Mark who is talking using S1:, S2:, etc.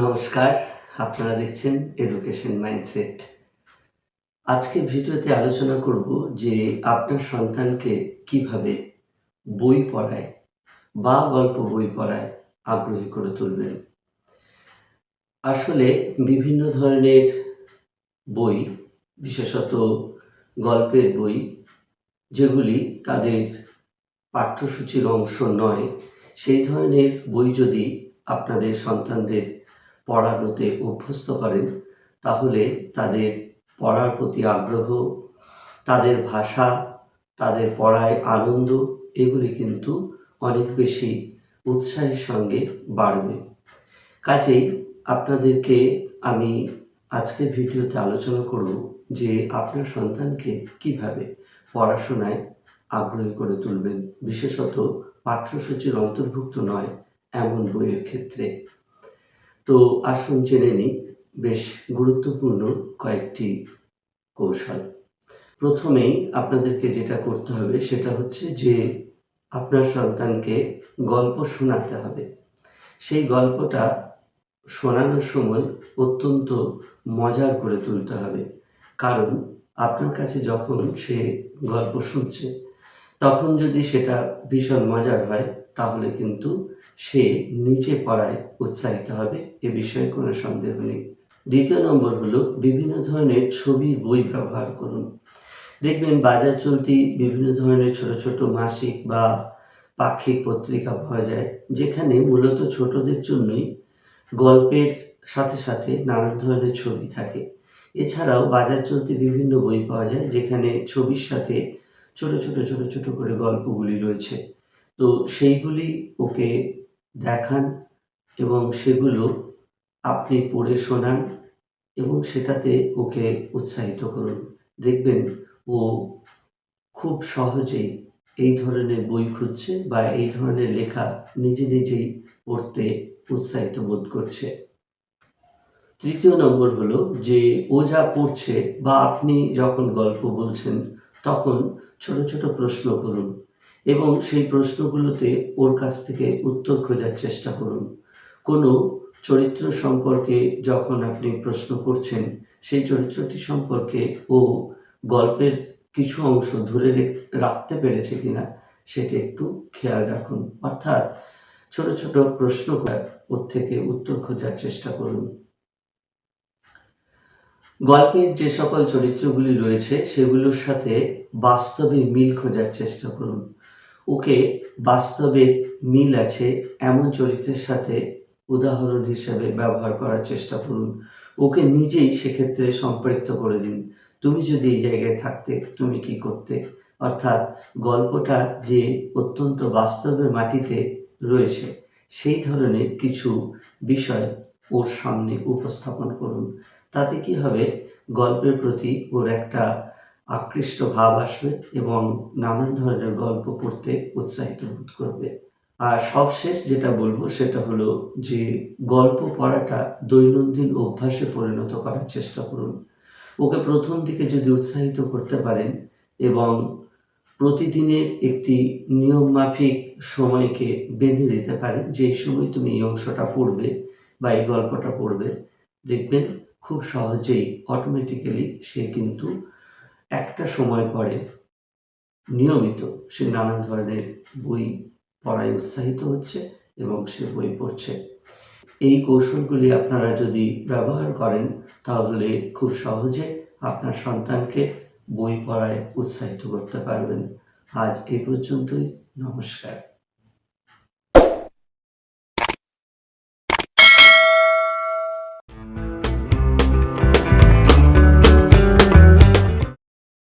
S1: নমস্কার, আপনারা দেখছেন এডুকেশন মাইন্ডসেট আজকে ভিডিওতে আলোচনা করব যে আপনার সন্তানকে কীভাবে বই পড়ায় বা গল্প বই পড়ায় আগ্রহী করে তুলবেন। আসলে বিভিন্ন ধরনের বই, বিশেষত গল্পের বই, যেগুলি তাদের পাঠ্যসূচির অংশ নয়, সেই ধরনের বই যদি আপনাদের সন্তানদের পড়ানোতে অভ্যস্ত করেন, তাহলে তাদের পড়ার প্রতি আগ্রহ, তাদের ভাষা, তাদের পড়ায় আনন্দ, এগুলি কিন্তু অনেক বেশি উৎসাহের সঙ্গে বাড়বে। কাজেই আপনাদেরকে আমি আজকের ভিডিওতে আলোচনা করব যে আপনার সন্তানকে কীভাবে পড়াশোনায় আগ্রহী করে তুলবেন। বিশেষত পাঠ্যসূচির অন্তর্ভুক্ত নয়, এমন বইয়ের ক্ষেত্রে। তো আসুন জেনে নিই, বেশ গুরুত্বপূর্ণ কয়েকটি কৌশল। প্রথমেই আপনাদেরকে যেটা করতে হবে, সেটা হচ্ছে যে আপনার সন্তানকে গল্প শোনাতে হবে। সেই গল্পটা শোনানোর সময় অত্যন্ত মজার করে তুলতে হবে। কারণ আপনার কাছে যখন সে গল্প শুনছে তখন যদি সেটা ভীষণ মজার হয়, তাহলে কিন্তু সে নিচে পড়ায় উৎসাহিত হবে, এ বিষয়ে কোনো সন্দেহ নেই। দ্বিতীয় নম্বর হলো বিভিন্ন ধরনের ছবির বই ব্যবহার করুন। দেখবেন বাজার চলতি বিভিন্ন ধরনের ছোট ছোট মাসিক বা পাক্ষিক পত্রিকা পাওয়া যায়, যেখানে মূলত ছোটদের জন্যই গল্পের সাথে সাথে নানান ধরনের ছবি থাকে। এছাড়াও বাজার চলতি বিভিন্ন বই পাওয়া যায়, যেখানে ছবির সাথে ছোট ছোট ছোট ছোট করে গল্পগুলি রয়েছে। তো সেইগুলি ওকে দেখান এবং সেগুলো আপনি পড়ে শোনান এবং সেটাতে ওকে উৎসাহিত করুন। দেখবেন ও খুব সহজেই এই ধরনের বই খুঁজছে বা এই ধরনের লেখা নিজে নিজেই পড়তে উৎসাহিত বোধ করছে। তৃতীয় নম্বর হলো যে ও যা পড়ছে বা আপনি যখন গল্প বলছেন, তখন ছোট ছোট প্রশ্ন করুন এবং সেই প্রশ্নগুলোতে ওর কাছ থেকে উত্তর খোঁজার চেষ্টা করুন। কোনো চরিত্র সম্পর্কে যখন আপনি প্রশ্ন করছেন, সেই চরিত্রটি সম্পর্কে ও গল্পের কিছু অংশ ধরে রেখ- রাখতে পেরেছে কিনা, সেটি একটু খেয়াল রাখুন। অর্থাৎ ছোট ছোট প্রশ্ন ওর থেকে উত্তর খোঁজার চেষ্টা করুন। গল্পের যে সকল চরিত্রগুলি রয়েছে, সেগুলোর সাথে বাস্তবে মিল খোঁজার চেষ্টা করুন। ওকে বাস্তবের মিল আছে এমন চরিত্রের সাথে উদাহরণ হিসেবে ব্যবহার করার চেষ্টা করুন। ওকে নিজেই সেক্ষেত্রে সম্পৃক্ত করে দিন। তুমি যদি এই জায়গায় থাকতে, তুমি কি করতে? অর্থাৎ গল্পটা যে অত্যন্ত বাস্তবের মাটিতে রয়েছে, সেই ধরনের কিছু বিষয় ওর সামনে উপস্থাপন করুন। তাতে কি হবে? গল্পের প্রতি ওর একটা আকৃষ্ট ভাব আসবে এবং নানান ধরনের গল্প পড়তে উৎসাহিত বোধ করবে। আর সবশেষ যেটা বলব সেটা হলো যে গল্প পড়াটা দৈনন্দিন অভ্যাসে পরিণত করার চেষ্টা করুন। ওকে প্রথম দিকে যদি উৎসাহিত করতে পারেন এবং প্রতিদিনের একটি নিয়ম মাফিক সময়কে বেঁধে দিতে পারেন যে সময় তুমি এই অংশটা পড়বে বা এই গল্পটা পড়বে, দেখবেন খুব সহজেই অটোমেটিক্যালি সে কিন্তু একটা সময় পরে নিয়মিত সে নানান ধরনের বই পড়ায় উৎসাহিত হচ্ছে এবং সে বই পড়ছে। এই কৌশলগুলি আপনারা যদি ব্যবহার করেন, তাহলে খুব সহজে আপনার সন্তানকে বই পড়ায় উৎসাহিত করতে পারবেন। আজ এই পর্যন্তই, নমস্কার।